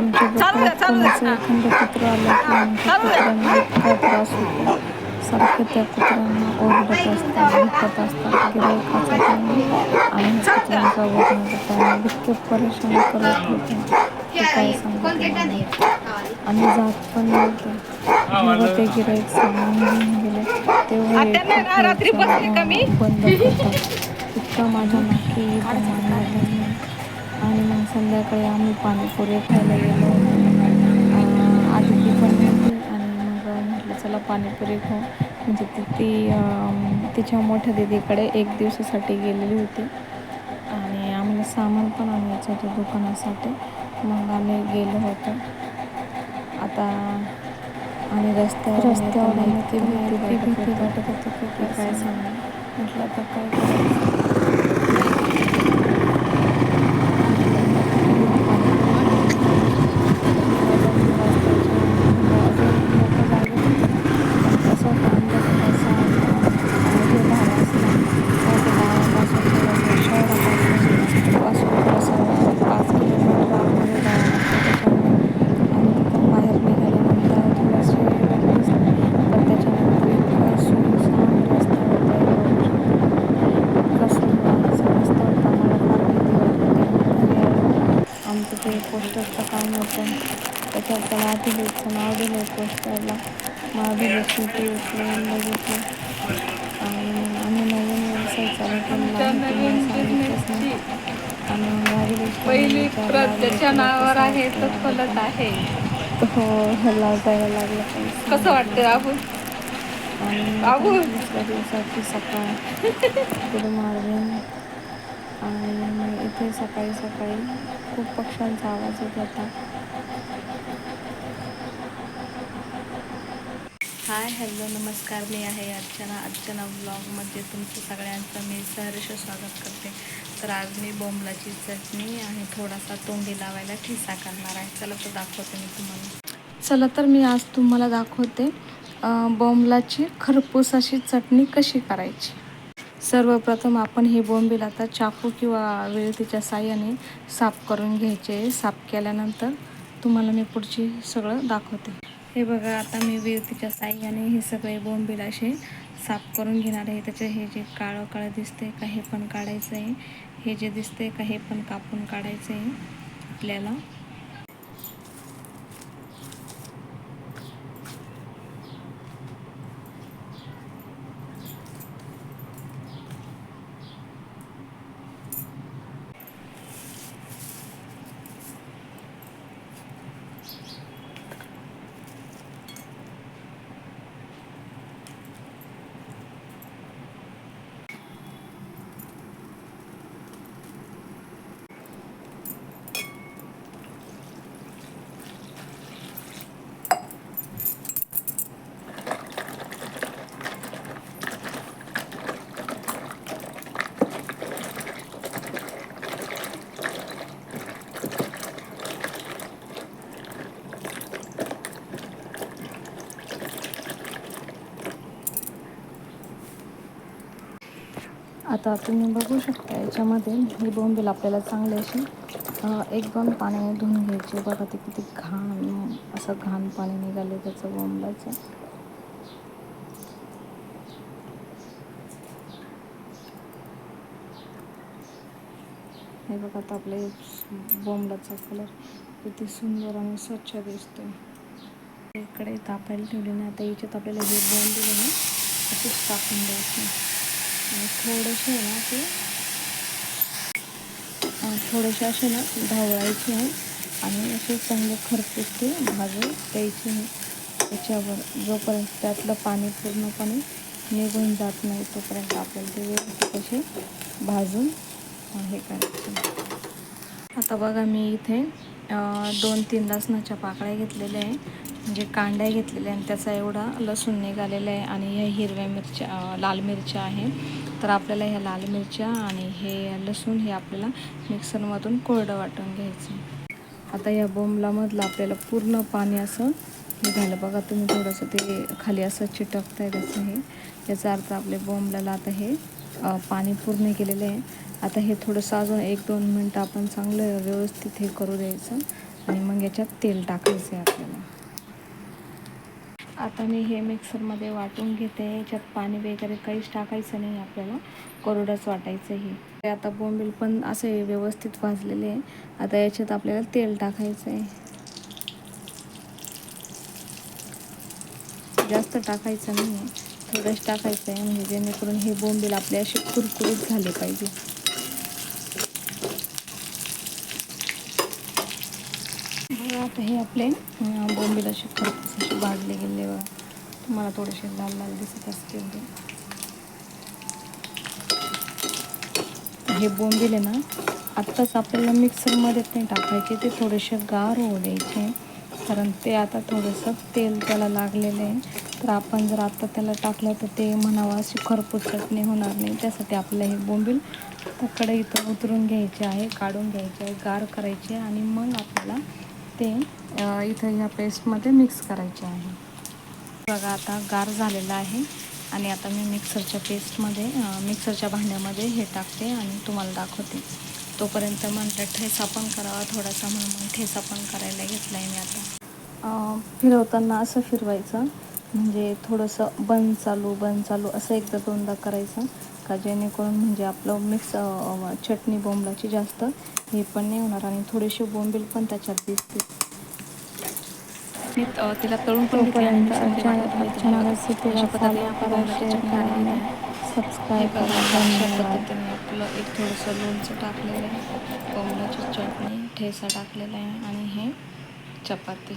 आमच्या कोणाचं एखादं कुत्रं आलं की आमच्या इतका त्रास होतो? सारखे त्या कुत्र्यांना ओरडत असतात भुकत असतात गिरायकाचा टाईम आणि कुत्र्यांचा ओरडण्याचा टाईम इतके परेशान करत होते ते काय सांगत नाही. आणि जात पण नव्हते. जेव्हा ते गिराईक सामान घेऊन गेले तेव्हा? बंद करतात इतका माझ्या नाकी प्रमाण आणि मग संध्याकाळी आम्ही पाणीपुरी खायला गेलो. अं, आधी ती पण नव्हती आणि मग म्हटलं चला पाणीपुरी खाऊ. म्हणजे ती ती तिच्या मोठ्या दिदीकडे एक दिवसासाठी गेलेली होती. आणि आम्हाला सामान पण आणायचं होतं दुकानासाठी. मग आम्ही गेलो होतो. आता आणि रस्त्यावर रस्त्यावर भीती भीती वाटत होती की काय सांगणार म्हटलं आता काय ते पोस्टरचं काम होतं त्याच्यात त्याला अभिलेखचं नाव दिलं पोस्टरला मग अभिलेख शेवटी उचलून बघितलं आणि आम्ही नवीन व्यवसाय चालू केला सांगितलंच नाही. आणि पहिली प्रत ज्याच्या नावावर आहे तो फलत आहे. हो लाजायला लागलं कसं वाटतं राहुल? आणि. दुसऱ्या दिवसाची सकाळ. गुड मॉर्निंग आणि इथे सकाळी सकाळी खूप पक्ष्यांचा आवाज येत होता. हाय हॅलो नमस्कार. मी आहे अर्चना. अर्चना ब्लॉगमध्ये तुमचं सगळ्यांचं मी सहर्ष स्वागत करते. तर आज मी बोंबलाची चटणी आणि थोडासा तोंडी लावायला ठिसा करणार आहे. चला तर दाखवते मी तुम्हाला. चला तर मी आज तुम्हाला दाखवते बोंबलाची खरपूस अशी चटणी कशी करायची. सर्वप्रथम आपण हे बोंबील आता चाकू किंवा वेळतीच्या साह्याने साफ करून घ्यायचे. साफ केल्यानंतर तुम्हाला मी पुढची सगळं दाखवते. हे बघा आता मी वेळतीच्या साह्याने हे सगळे बोंबील असे साफ करून घेणार आहे. त्याचे हे जे काळं काळं दिसते का हे पण काढायचं आहे हे जे दिसते का हे पण कापून काढायचं आहे आपल्याला. आता तुम्ही बघू शकता याच्यामध्ये हे बोंबील आपल्याला चांगले असे एक दोन पाण्याने धुवून घ्यायचे. बघा ते किती घाण असं घाण पाणी निघाले त्याचं बोंबलाचं. हे बघा आता आपले बोंबलाचा कलर किती सुंदर आणि स्वच्छ दिसतो इकडे तापायला ठेवले नाही आता याच्यात आपल्याला हे बोंबील आहे ना असेच टाकून द्यायचे. थोडेसे आहे ना ते अं, थोडेसे असे ना ढवळायचे आहे आणि असे चांगले खरपूस ते भाजून द्यायचे आहे. त्याच्यावर जोपर्यंत त्यातलं पाणी पूर्णपणे निघून जात नाही तोपर्यंत आपल्याला ते व्यवस्थित असे भाजून हे करायचे आता बघा मी इथे दोन तीन लसणाच्या पाकळ्या घेतलेल्या आहे. म्हणजे कांड्या घेतलेल्या आहे आणि त्याचा एवढा लसूण निघालेला आहे आणि ह्या हिरव्या मिरच्या लाल मिरच्या आहे. तर आपल्याला ह्या लाल मिरच्या आणि हे लसूण हे आपल्याला मिक्सरमधून कोरडं वाटून घ्यायचं आता या बोंबलामधलं आपल्याला पूर्ण पाणी असं निघालं बघा तुम्ही थोडंसं ते खाली असं चिटकत आहे त्याचं हे. याचा अर्थ आपल्या बोंबलाला आता हे पाणी पूर्ण केलेलं आहे. आता हे थोडंसं अजून एक दोन मिनटं आपण चांगलं व्यवस्थित हे करू द्यायचं आणि मग याच्यात तेल टाकायचं आहे आपल्याला. आता मी हे मिक्सरमध्ये वाटून घेते. याच्यात पाणी वगैरे काहीच टाकायचं नाही आपल्याला. कोरडंच वाटायचं हे. ते आता बोंबील पण असे व्यवस्थित भाजलेले आहे. आता याच्यात आपल्याला तेल टाकायचं आहे जास्त टाकायचं नाही थोडंच टाकायचं आहे म्हणजे जेणेकरून हे बोंबील आपले असे कुरकुरीत झाले पाहिजे बघा आता हे आपले बोंबीला बोंबील असे खरपूस असे भाजले गेले बघा तुम्हाला थोडेसे लाल लाल दिसत असतील ते. हे बोंबील आहे ना आत्ताच आपल्याला मिक्सरमध्ये नाही टाकायचे ते थोडेसे गार होऊ द्यायचे. कारण ते आता थोडंसं तेल त्याला लागलेलं आहे. तर आपण जर आत्ता त्याला टाकलं तर ते म्हणावं अशी खरपूस चटणी होणार नाही. त्यासाठी आपलं हे बोंबील त्या इथं उतरून घ्यायचे आहे काढून घ्यायचे आहे गार करायचे आणि मग आपल्याला ते इथं ह्या पेस्टमध्ये मिक्स करायचे आहे. बघा आता गार झालेला आहे आणि आता मी मिक्सरच्या पेस्टमध्ये मिक्सरच्या भांड्यामध्ये हे टाकते आणि तुम्हाला दाखवते. तोपर्यंत म्हटलं ठेचा पण करावा थोडासा म्हणून ठेचा पण करायला घेतला आहे मी आता. फिरवताना असं फिरवायचं. म्हणजे थोडंसं बंद चालू बंद चालू असं एकदा दोनदा करायचं का जेणेकरून म्हणजे आपलं मिक्स चटणी बोंबलाची जास्त हे पण नाही होणार आणि थोडेसे बोंबील पण त्याच्यात दिसतील. मी तिला तळून पण सबस्क्राईब पद्धतीने आपलं एक थोडंसं लोणचं टाकलेलं आहे बोंबलाची चटणी ठेचा टाकलेला आहे आणि हे चपाती.